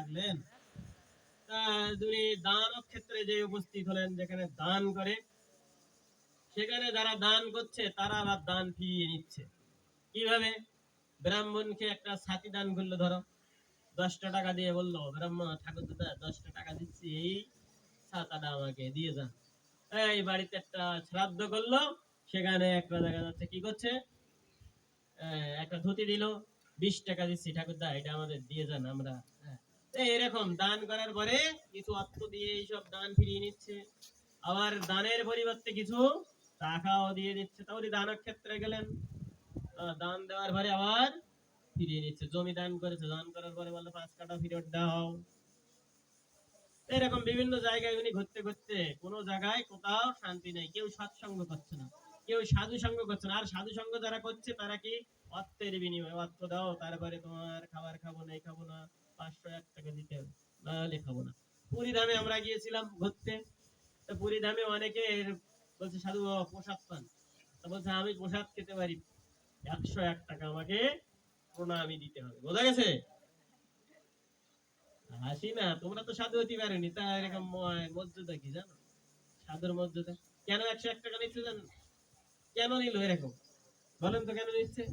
লাগলেন তিনি দান ক্ষেত্রে যে উপস্থিত হলেন, যেখানে দান করে, সেখানে যারা দান করছে, তারা আবার দান ফিরিয়ে নিচ্ছে। কীভাবে? ব্রাহ্মণকে একটা ছাতি দান করল, ধরো। দশটা টাকা দিয়ে বলল, ব্রাহ্মণ, ঠাকুর দাদা, দশটা টাকা দিচ্ছি, এই ছাতাটা আমাকে দিয়ে যান। এই বাড়িতে একটা শ্রাদ্ধ করল, সেখানে একটা দেখা যাচ্ছে কি করছে? একটা ধুতি দিল, বিশ টাকা দিচ্ছি ঠাকুরদা এটা আমাদের দিয়ে যান, আমরা হ্যাঁ। এরকম, দান করার পরে কিছু অর্থ দিয়ে এইসব দান ফিরিয়ে নিচ্ছে। আবার দানের পরিবর্তে কিছু টাকাও দিয়ে দিচ্ছে। তাহলে দানের ক্ষেত্রে গেলেন দান দেওয়ার পরে আবার ফিরিয়ে নিচ্ছে। জমি দান করেছে, দান করার পরে বলল, পাঁচ কাটা ফেরত দাও। এরকম বিভিন্ন জায়গায় উনি ঘুরতে ঘুরতে কোনো জায়গায় কোথাও শান্তি নেই। কেউ সৎসঙ্গ করছে না। কেউ সাধু সঙ্গ করছে না। আর সাধু সঙ্গ যারা করছে, তারা কি অর্থের বিনিময়ে অর্থ দাও, তারপরে তোমার খাবার খাব না খাব না। পাঁচশো এক টাকা দিতে হবে নাহলে খাব না আমরা গিয়েছিলাম ঘুরতে। তো অনেকে বলছে, সাধু বাবা, প্রসাদ পান। বলছে, আমি প্রসাদ খেতে পারি। একশো এক টাকা আমাকে প্রণামী দিতে হবে। বোঝা গেছে? হাসি না, তোমরা তো সাধু হতে পারোনি। তা এরকম মর্যাদা কি জানো? সাধুর মর্যাদা। কেন একশো এক টাকা নিচ্ছে জানো? কেন নিল এরকম? বলেন তো, কেন নিচ্ছে?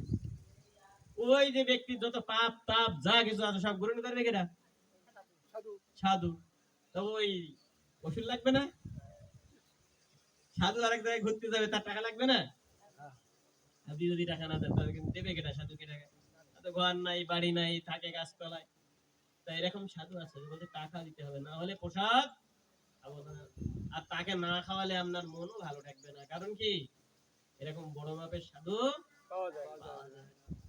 ওই যে ব্যক্তি যত পাপ তাপ যা কিছু আছে সব গ্রহণ করবে কেটা সাধু। তো ওই ওষুধ লাগবে না? সাধু আরেক জায়গায় ঘুরতে যাবে তার টাকা লাগবে না? আপনি যদি টাকা না দেন তাহলে কিন্তু দেবে কেটা সাধুকে টাকা? তো ঘর নাই বাড়ি নাই থাকে গাছতলায়। তা এরকম সাধু আছে বলতে টাকা দিতে হবে না হলে প্রসাদ খাব না। আর তাকে না খাওয়ালে আপনার মনও ভালো থাকবে না। কারণ কি? এরকম বড় মাপের সাধু পাওয়া যায়।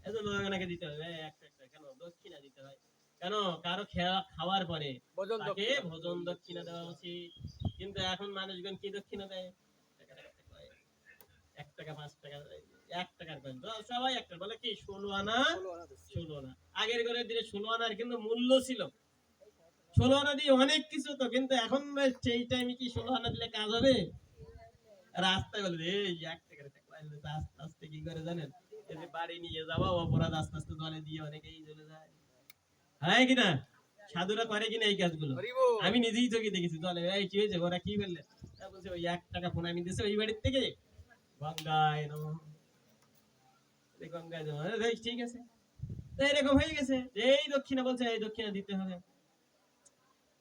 এজন্য ওনাকে দিতে হবে। একটা একটা কেন? দক্ষিণা দিতে হয়। কেন? কারও খাওয়ার পরে তাকে ভোজন দক্ষিণা দেওয়া উচিত। কিন্তু এখন মানুষজন কি দক্ষিণা দেয়। এক টাকা পাঁচ টাকা এক টাকার কয়েন সবাই একটা বলে কি? ষোলো আনা? ষোলো আনা আগের দিনে ষোলো আনার কিন্তু মূল্য ছিল। ষোলো আনা দিয়ে অনেক কিছু তো। কিন্তু এখন সেই টাইমে কি ষোলো আনা দিলে কাজ হবে? রাস্তায় বলে এই এক টাকার একটা কয়েন আস্তে আস্তে কি করে জানেন? বাড়ি নিয়ে যাওয়া অপরাধ আস্তে আস্তে জলে দিয়ে অনেকেই চলে যায়। হ্যাঁ কিনা সাধুরা করে কিনা এই কাজগুলো? আমি নিজেই চোখে দেখেছি এই কি হয়েছে? ওরা কি বললে? বলছে ওই এক টাকা ফোন আমি ওই বাড়ির থেকে। গঙ্গায় নমঃ গঙ্গায় নমঃ। ঠিক আছে। এরকম হয়ে গেছে। এই দক্ষিণা বলছে এই দক্ষিণা দিতে হবে।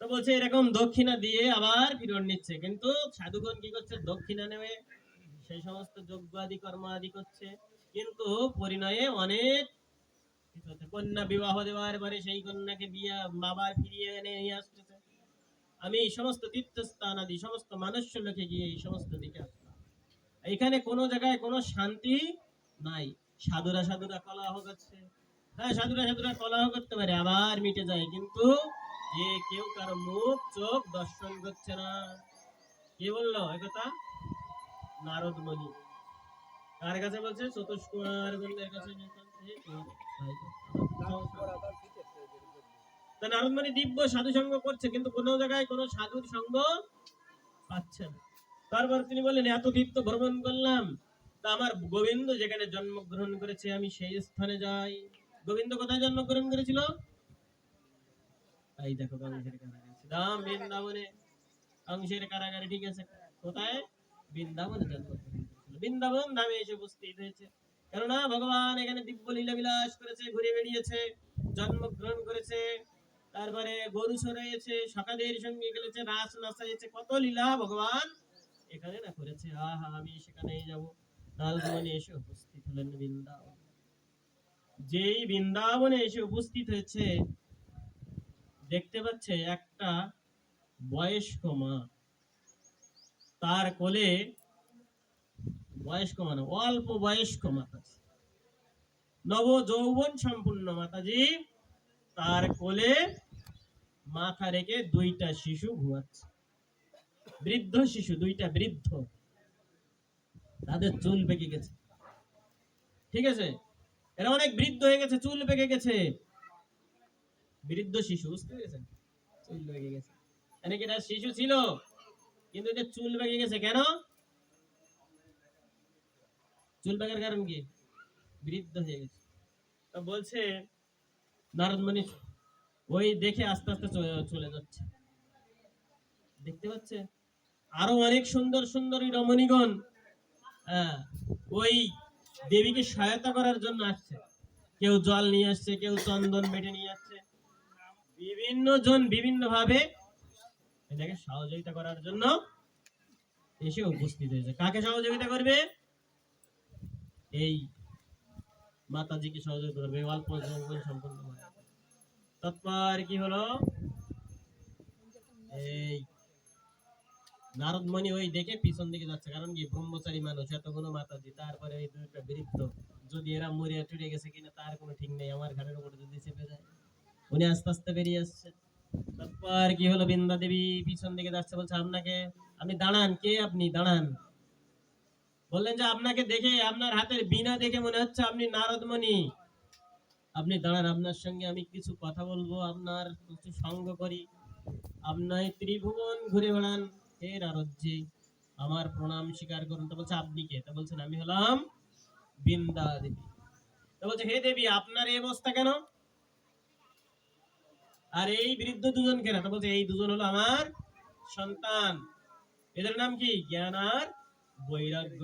তো বলছে এরকম দক্ষিণা দিয়ে আবার ফিরন নিচ্ছে। কিন্তু সাধুগণ কি করছে? দক্ষিণা নেবে সেই সমস্ত যজ্ঞ আদি কর্ম আদি করছে। কিন্তু পরিণয়ে অনেক কন্যা বিবাহ দেওয়ার পরে সেই কন্যাকে বিয়ে বাবার ফিরিয়ে এনে আসতেছে। আমি এই সমস্ত তীর্থস্থান আদি, সমস্ত মানুষ লোকে গিয়ে এই সমস্ত দিকে আসলাম। এখানে কোনো জায়গায় কোনো শান্তি নাই। সাধুরা সাধুরা কলাহ করছে। হ্যাঁ সাধুরা সাধুরা কলাহ করতে পারে, আবার মিটে যায়, কিন্তু যে কেউ কারও মুখ, চোখ দর্শন করছে না। কে বলল একথা নারদ মণি কার কাছে বলছে? চতুষ্কুমার গন্ধের কাছে দিব্য সাধু সঙ্গ করছে, কিন্তু কোনো জায়গায় কোনো সাধুর সঙ্গ পাচ্ছে তারপর তিনি বললেন, এত তীর্থ ভ্রমণ করলাম। তা আমার গোবিন্দ যেখানে জন্মগ্রহণ করেছে, আমি সেই স্থানে যাই। গোবিন্দ কোথায় জন্মগ্রহণ করেছিল? এই দেখো কংসের কারাগারে দাম বৃন্দাবনে। কংসের কারাগারে ঠিক আছে। কোথায়? বৃন্দাবনে জন্মগ্রহণ বৃন্দাবন ধামে এসে উপস্থিত হয়েছে। কেননা ভগবান এখানে দিব্য লীলা বিলাস করেছে, ঘুরে বেরিয়েছে জন্মগ্রহণ করেছে, তারপরে গরু সরাইয়েছে সকালের সঙ্গে গেলেছে রাস নাচাইছে কত লীলা ভগবান এখানে না করেছে। আহা, আমি সেখানেই যাব। নারদমণি এসে উপস্থিত হলেন বৃন্দাবন। যেই বৃন্দাবনে এসে উপস্থিত হয়েছে, দেখতে পাচ্ছে একটা বয়স্ক মা। তার কোলে বয়স্ক মানে অল্প বয়স্ক মাতাজি। নব যৌবন সম্পূর্ণ মাতাজি, তার কোলে মাথা রেখে দুইটা শিশু ঘুমাচ্ছে। বৃদ্ধ শিশু, দুইটা বৃদ্ধ। তাদের চুল পেকে গেছে। ঠিক আছে? এরা অনেক বৃদ্ধ হয়ে গেছে, চুল পেকে গেছে। বৃদ্ধ শিশু, বুঝতে পেরেছেন? চুল পেকে গেছে। এটা শিশু ছিল? কিন্তু এটা চুল পেকে গেছে কেন? চুল পেকার কারণ কি? বৃদ্ধ হয়ে গেছে। তো বলছে নারদমণি ওই দেখে আস্তে আস্তে চলে- চলে যাচ্ছে। দেখতে পাচ্ছে? আরও অনেক সুন্দর সুন্দর রমণীগণ হ্যাঁ, ওই দেবীকে সহায়তা করার জন্য আসছে। কেউ জল নিয়ে আসছে কেউ চন্দন বেটে নিয়ে আসছে বিভিন্ন জন বিভিন্ন ভাবে এটাকে সহযোগিতা করার জন্য এসে উপস্থিত হয়েছে। কাকে সহযোগিতা করবে? এই মাতাজিকে সহযোগিতা করবে অল্প হয়। তৎপর কি হলো? এই নারদমণি ওই দেখে পিছন দিকে যাচ্ছে, কারণ কি ব্রহ্মচারী মানুষ এতগুলো মাতাজি, তারপরে ওই দুইটা বৃদ্ধ, যদি এরা মরিয়া টুরে গেছে কিনা তার কোনো ঠিক নেই, আমার ঘাড়ের উপরে যদি চেপে যায়, উনি আস্তে আস্তে বেরিয়ে আসছে। তারপর কি হলো? বৃন্দা দেবী পিছন দিকে যাচ্ছে, বলছে, আপনাকে, আপনি দাঁড়ান, কে আপনি? দাঁড়ান। বললেন যে আপনাকে দেখে, আপনার হাতের বিনা দেখে মনে হচ্ছে আপনি নারদমণি। আপনি দাঁড়ান, আপনার সঙ্গে আমি কিছু কথা বলব, আপনার কিছু সঙ্গ করি। আপনার ত্রিভুবন ঘুরে বেড়ান। হে নারদজি, আমার প্রণাম স্বীকার করুন। তো বলছে, আপনি কে? তা বলছেন, আমি হলাম বৃন্দা দেবী তো বলছে, হে দেবী, আপনার এই অবস্থা কেন? আর এই বৃদ্ধ দুজন কেন? তো বলছে, এই দুজন হলো আমার সন্তান। এদের নাম কি? জ্ঞান আর বৈরাগ্য।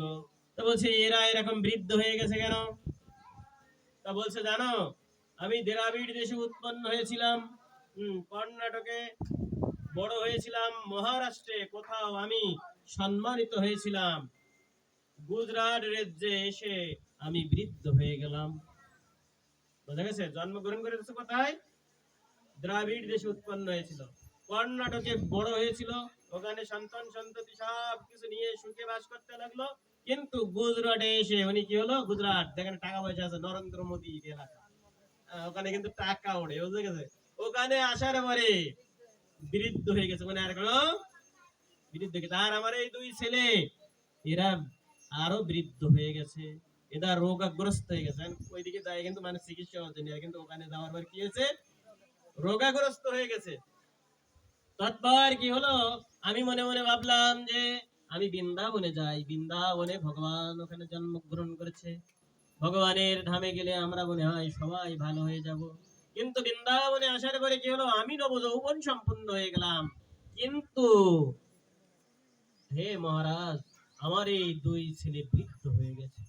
তো বলছে, এরা এরকম বৃদ্ধ হয়ে গেছে কেন? তা বলছে, জানো, আমি দ্রাবিড় দেশে উৎপন্ন হয়েছিলাম। কর্ণাটকে বড় হয়েছিলাম। মহারাষ্ট্রে কোথাও আমি সম্মানিত হয়েছিলাম। গুজরাট রাজ্যে এসে আমি বৃদ্ধ হয়ে গেলাম। বোঝা গেছে? জন্মগ্রহণ করেছে কোথায়? দ্রাবিড় দেশে উৎপন্ন হয়েছিল। কর্ণাটকে বড় হয়েছিল। ওখানে সন্তান সন্ততি সব কিছু নিয়ে সুখে বাস করতে লাগল। কিন্তু গুজরাটে এসে উনি কি হলো? গুজরাট, যেখানে টাকা পয়সা আছে, নরেন্দ্র মোদী এলাকা। ওখানে কিন্তু টাকা ওড়ে বুঝে গেছে? ওখানে আসার পরে বৃদ্ধ হয়ে গেছে মানে আর কোনো? বৃদ্ধ আর আমার এই দুই ছেলে, এরা আরও বৃদ্ধ হয়ে গেছে। এরা রোগাগ্রস্ত হয়ে গেছে। ওইদিকে যায় কিন্তু মানে চিকিৎসা হচ্ছে না। কিন্তু ওখানে যাওয়ার পর কি হয়েছে? রোগাগ্রস্ত হয়ে গেছে। তৎপর কি হলো? আমি মনে মনে ভাবলাম যে আমি বৃন্দাবনে যাই। বৃন্দাবনে ভগবান ওখানে জন্মগ্রহণ করেছে। ভগবানের ধামে গেলে আমরা মনে হয় সবাই ভালো হয়ে যাব। কিন্তু বৃন্দাবনে আসার পরে কি হলো? আমি নব যৌবন সম্পূর্ণ হয়ে গেলাম। কিন্তু হে মহারাজ, আমার এই দুই ছেলে বৃদ্ধ হয়ে গেছে।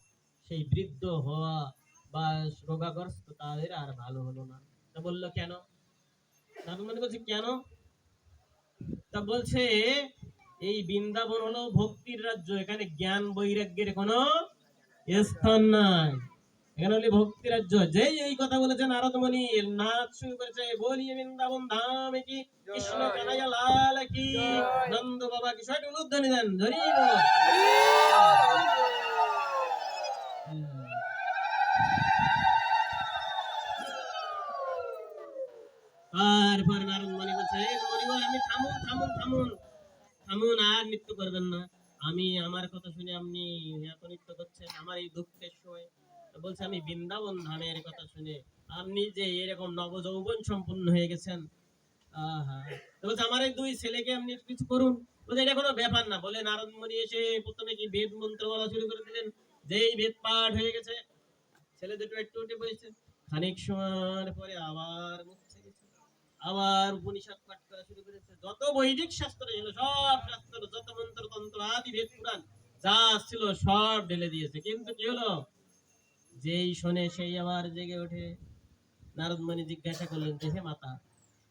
সেই বৃদ্ধ হওয়া বা রোগাগ্রস্ত তাদের আর ভালো হলো না। বলল কেন? তার মানে বলছে কেন? তা বলছে এই বৃন্দাবন হলো ভক্তির রাজ্য এখানে জ্ঞান বৈরাগ্যের কোনো স্থান নাই। এখানে হলি ভক্তি রাজ্য। যেই এই কথা বলেছেন নারদমণি নাচ শুরু করেছে বলিয়ে বৃন্দাবন ধাম কি কৃষ্ণ কানাইয়া লাল কি নন্দ বাবা কি সবাই উলুধ্বনি দেন ধরি বল। হুম। তারপর নারদ বলছে, "এই মণিবর আপনি থামুন থামুন থামুন থামুন, আর নৃত্য করবেন না। আমি আমার এই বৃন্দাবন ধামের কথা শুনে আপনি যে এরকম নবযৌবন সম্পূর্ণ হয়ে গেছেন। বলছে, আমার এই দুই ছেলেকে আপনি কিছু করুন। বলছে, এটা কোনো ব্যাপার না। বলে নারদ মুনি এসে প্রথমে কি বেদ মন্ত্র বলা শুরু করে দিলেন যেই বেদ পাঠ হয়ে গেছে। ছেলে দুটো একটু উঠে বসেছে। খানিক সময় পরে আবার মুখ আবার উপনিষদ পাঠ করা শুরু করেছে। যত বৈদিক শাস্ত্র ছিল সব শাস্ত্র যত মন্ত্র তন্ত্র আদি বেদ পুরাণ যা ছিল সব ঢেলে দিয়েছে। কিন্তু কি হলো? যেই শোনে সেই আবার জেগে ওঠে। নারদমণি জিজ্ঞাসা করলেন যে হে মাতা?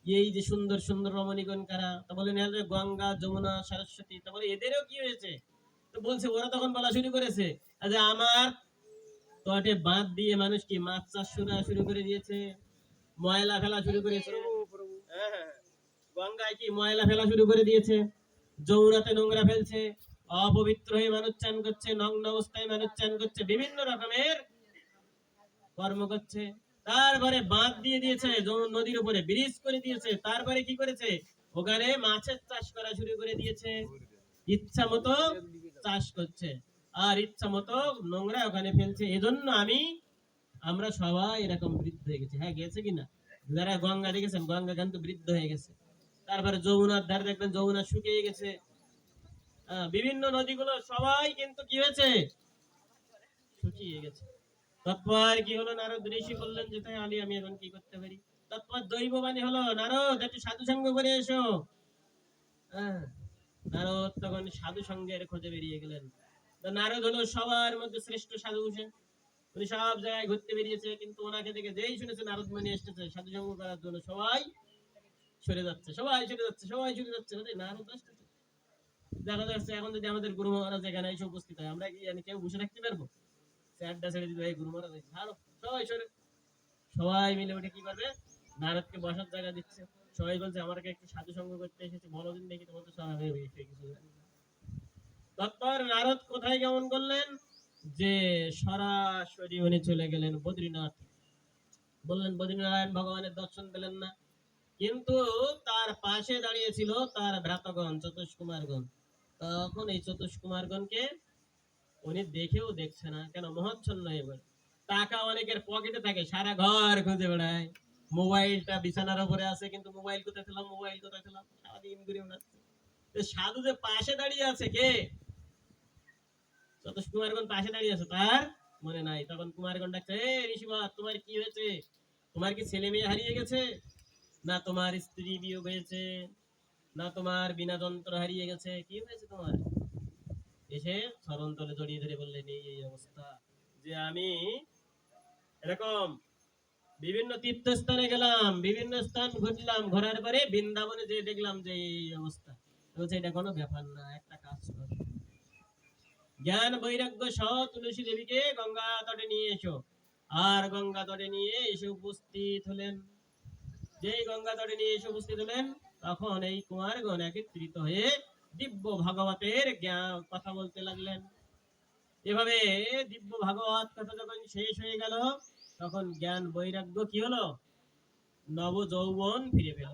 এই যে সুন্দর সুন্দর রমণীগণ কারা? তা বলেন এরা গঙ্গা যমুনা সরস্বতী। তা বলে এদেরও কি হয়েছে? তো বলছে ওরা তখন বলা শুরু করেছে। যে আমার তটে বাঁধ দিয়ে মানুষ কি মাছ চাষ শুরু করে দিয়েছে ময়লা ফেলা শুরু করেছে হ্যাঁ, হ্যাঁ। গঙ্গায় কি ময়লা ফেলা শুরু করে দিয়েছে? যমুনাতে নোংরা ফেলছে, অপবিত্র হয়ে মানুষ চান করছে, নগ্ন অবস্থায় মানুষ চান করছে, বিভিন্ন রকমের কর্ম করছে। তারপরে বাঁধ দিয়ে দিয়েছে নদীর উপরে ব্রিজ করে দিয়েছে। তারপরে কি করেছে? ওখানে মাছের চাষ করা শুরু করে দিয়েছে। ইচ্ছা মতো চাষ করছে। আর ইচ্ছা মতো নোংরা ওখানে ফেলছে। এজন্য আমি, আমরা সবাই এরকম বৃদ্ধ হয়ে গেছি। হ্যাঁ গেছে কিনা? যারা গঙ্গা দেখেছেন, গঙ্গা কিন্তু বৃদ্ধ হয়ে গেছে। তারপরে যমুনার ধারে দেখবেন যমুনা শুকিয়ে গেছে। বিভিন্ন নদীগুলো সবাই কিন্তু কি হয়েছে? শুকিয়ে গেছে। তারপর কি হলো নারদ? ঋষি বললেন যে, তাই আলী, আমি এখন কি করতে পারি? তো তারপর দৈববাণী হলো, নারদ, একটু সাধু সঙ্গ করে এসো। হ্যাঁ নারদ তখন সাধু সঙ্গের খোঁজে বেরিয়ে গেলেন। নারদ হলো সবার মধ্যে শ্রেষ্ঠ সাধু সে উনি সব জায়গায় ঘুরতে বেরিয়েছে, কিন্তু ওনাকে দেখে যেই শুনেছে, নারদ মনি এসেছে সাধু সঙ্গ করার জন্য সবাই সরে যাচ্ছে, সবাই সরে যাচ্ছে, সবাই সরে যাচ্ছে। মানে নারদ আসতেছে দেখা যাচ্ছে এখন যদি আমাদের গুরু মহারাজ এখানে এসে উপস্থিত হয়, আমরা কি জানি কেউ বসে থাকতে পারব? স্যারটা ছেড়ে দিবে এই গুরু মহারাজ সবাই সরে। সবাই মিলে উঠে কি করবে? নারদকে বসার জায়গা দিচ্ছে। সবাই বলছে আমাকে একটু সাধু সঙ্গ করতে এসেছে, বলো দিন দেখি তোমার তো সারা হয়ে গেছে কিছু জানি তারপর নারদ কোথায় কেমন করলেন? যে সরাসরি উনি চলে গেলেন বদ্রীনাথ। বললেন, বদ্রীনারায়ণ ভগবানের দর্শন পেলেন না। কিন্তু তার পাশে দাঁড়িয়ে ছিল তার ভ্রাতগণ, চতুষ্কুমারগণ। তখন এই চতুষ্কুমারগণকে উনি দেখেও দেখছে না, কেন মহচ্ছন্ন হয়ে পড়ে টাকা অনেকের পকেটে থাকে, সারা ঘর খুঁজে বেড়ায়। মোবাইলটা বিছানার উপরে আছে, কিন্তু মোবাইল কোথায় ছিলাম মোবাইল কোথায় ছিলাম সারাদিন ঘুরে বেড়াচ্ছে। সাধু যে পাশে দাঁড়িয়ে আছে কে? চতুষ কুমারগণ পাশে দাঁড়িয়ে আছে, তার মনে নাই। তখন কুমারগণ ডাকছে এ ঋষিবা তোমার কি হয়েছে? তোমার কি ছেলে মেয়ে হারিয়ে গেছে? না তোমার স্ত্রী বিয়োগ হয়েছে, না তোমার বিনা যন্ত্র হারিয়ে গেছে, কি হয়েছে তোমার? এসে চরণ তলে জড়িয়ে ধরে বললেন এই অবস্থা। যে আমি এরকম বিভিন্ন তীর্থস্থানে গেলাম, বিভিন্ন স্থান ঘুরলাম, ঘোরার পরে বৃন্দাবনে যে দেখলাম যে এই অবস্থা। বলছে, এটা কোনো ব্যাপার না, একটা কাজ কর। জ্ঞান, বৈরাগ্য সহ তুলসী দেবীকে গঙ্গা তটে নিয়ে এসো। আর গঙ্গা তটে নিয়ে এসে উপস্থিত হলেন। যেই গঙ্গা তটে নিয়ে এসে উপস্থিত হলেন, তখন এই কুমারগণ একত্রিত হয়ে দিব্য ভাগবতের জ্ঞান কথা বলতে লাগলেন। এভাবে দিব্য ভাগবত কথা যখন শেষ হয়ে গেল, তখন জ্ঞান বৈরাগ্য কি হলো? নব যৌবন ফিরে পেল।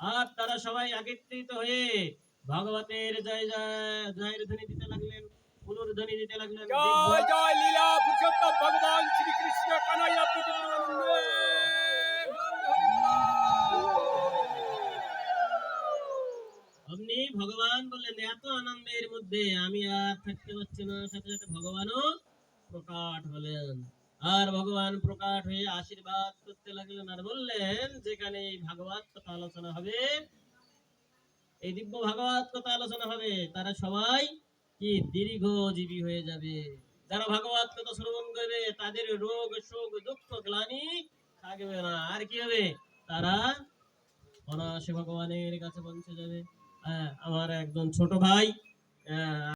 আর তারা সবাই একত্রিত হয়ে ভগবতের জয় জয়, জয়ের ধ্বনি দিতে লাগলেন পুনর্ধ্বনি দিতে লাগলেন। জয় জয়, লীলা পুরুষোত্তম ভগবান শ্রী কৃষ্ণ কানাইয়া অমনি ভগবান বললেন, এত আনন্দের মধ্যে আমি আর থাকতে পারছি না। সাথে সাথে ভগবানও প্রকাট হলেন। আর ভগবান প্রকাট হয়ে আশীর্বাদ করতে লাগলেন আর বললেন, যেখানে ভাগবত কথা আলোচনা হবে, এই দিব্য ভাগবত কথা আলোচনা হবে, তারা সবাই কি দীর্ঘজীবী হয়ে যাবে। যারা ভাগবত কথা শ্রবণ করবে, তাদের রোগ, শোক, দুঃখ, গ্লানি থাকবে না। আর কি হবে? তারা অনায়াসে ভগবানের কাছে পৌঁছে যাবে। আমার একজন ছোট ভাই